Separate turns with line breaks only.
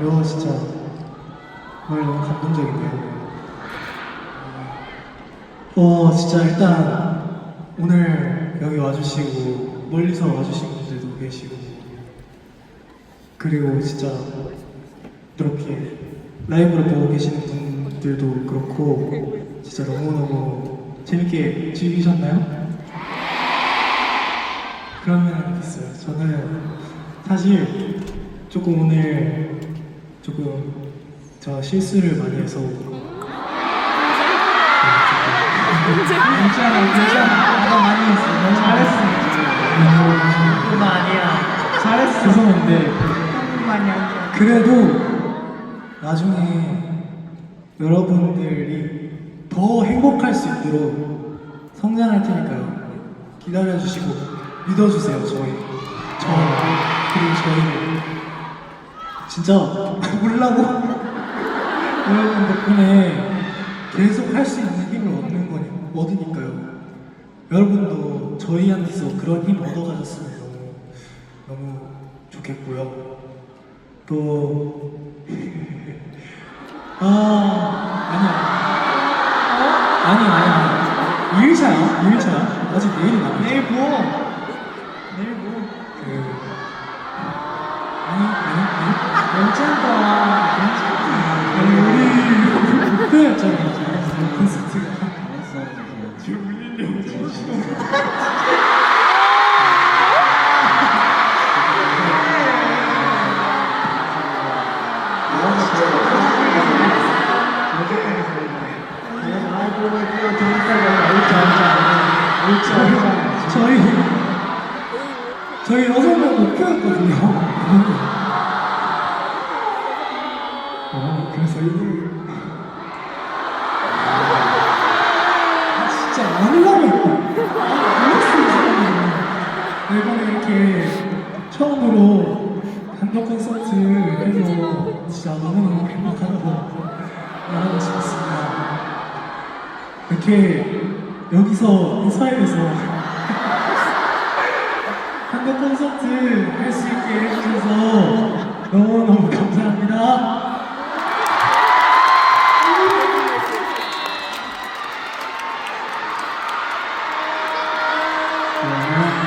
이거 진짜 정말 너무 감동적인데요. 어, 진짜 일단 오늘 여기 와주시고 멀리서 와주신 분들도 계시고 그리고 진짜 이렇게 라이브를 보고 계시는 분들도 그렇고 진짜 너무너무 재밌게 즐기셨나요? 그러면 됐어요. 저는 사실 조금 오늘 조금 저 실수를 많이 해서
괜찮아, 괜찮아. 나도 많이 했어. 너무 잘했어. 그거 아니야.
잘했어. 죄송한데 그래도 나중에 여러분들이 더 행복할 수 있도록 성장할 테니까요. 기다려주시고 믿어주세요. 저희 저 그리고 저희를 진짜 울라고 여러분 덕분에 계속 할 수 있는 힘을 얻는 거니 얻으니까요. 여러분도 저희한테서 그런 힘 얻어가셨으면 너무 너무 좋겠고요. 또 아, 아니야. 아니야, 아니야. 2일차야, 2일차야. 아직 내일이 남았
내일 뭐? 내일 뭐? 괜찮다. 괜찮다.
우리 목표였잖아. 콘서트가. 저희, 저희 여섯 명 목표였거든요. 이걸. 아, 진짜 안 하려고 했다. 몰랐어요, 사람들이. 이번에 이렇게 처음으로 단독 콘서트 해서 진짜 너무너무 행복하다고 말하고 싶었습니다. 이렇게 여기서 인사이드에서 한국 콘서트 할 수 있게 Yeah.